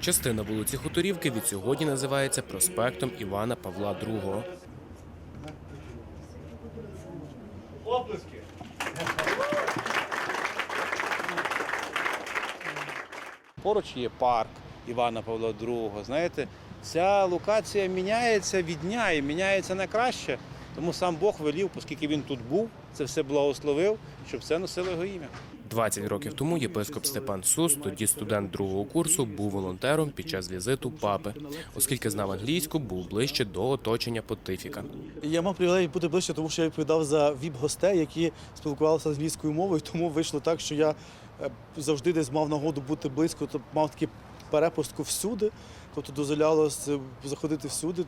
Частина вулиці Хуторівки від сьогодні називається проспектом Івана Павла II. Оплески. Поруч є парк Івана Павла II. Знаєте, ця локація міняється від дня і міняється на краще. Тому сам Бог велів, оскільки він тут був, це все благословив, щоб це носило його ім'я. 20 років тому єпископ Степан Сус, тоді студент другого курсу, був волонтером під час візиту папи, оскільки знав англійську, був ближче до оточення понтифіка. Я мав привілей бути ближче, тому що я відповідав за віп-гостей, які спілкувалися англійською мовою. Тому вийшло так, що я е, завжди десь мав нагоду бути близько, тобто мав таку перепустку всюди, тобто дозволялося заходити всюди.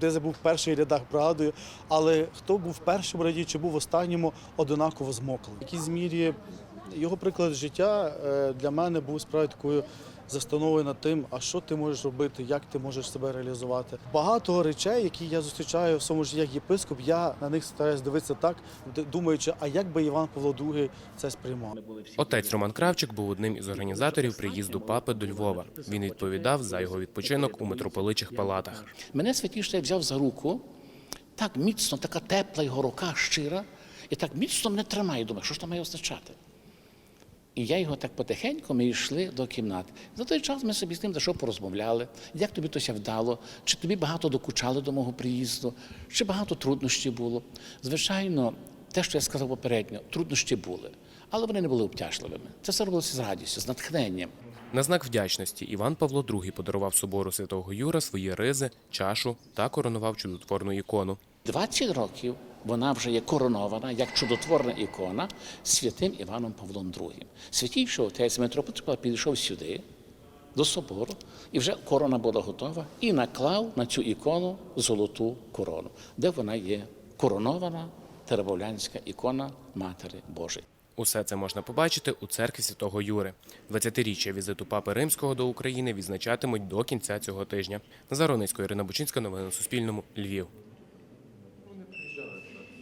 Де я був в перших рядах, пригадую, але хто був в першому ряді чи був в останньому, одинаково змокли. В якійсь мірі його приклад життя е, для мене був справді такою застановою над тим, а що ти можеш робити, як ти можеш себе реалізувати. Багато речей, які я зустрічаю в своєму житті як єпископ, я на них стараюсь дивитися так, думаючи, а як би Іван Павло II це сприймав. Отець Роман Кравчик був одним із організаторів приїзду папи до Львова. Він відповідав за його відпочинок у митрополичих палатах. Мене святіше взяв за руку, так міцно, така тепла його рука щира, і так міцно мене тримає. Думаю, що ж це має означати? І я його так потихеньку, ми йшли до кімнат. За той час ми собі з ним за що порозмовляли, як тобі тося вдало, чи тобі багато докучали до мого приїзду, чи багато труднощів було. Звичайно, те, що я сказав попередньо, труднощі були, але вони не були обтяжливими. Це все робилося з радістю, з натхненням. На знак вдячності Іван Павло II подарував собору святого Юра свої ризи, чашу та коронував чудотворну ікону. 20 років вона вже є коронована як чудотворна ікона святим Іваном Павлом II. Святійший отець митрополит підійшов сюди, до собору, і вже корона була готова, і наклав на цю ікону золоту корону, де вона є коронована теребовлянська ікона Матері Божої. Усе це можна побачити у церкві святого Юри. 20-річчя візиту папи римського до України відзначатимуть до кінця цього тижня. Назар Оницько, Ірина Бучинська, новини на Суспільному, Львів.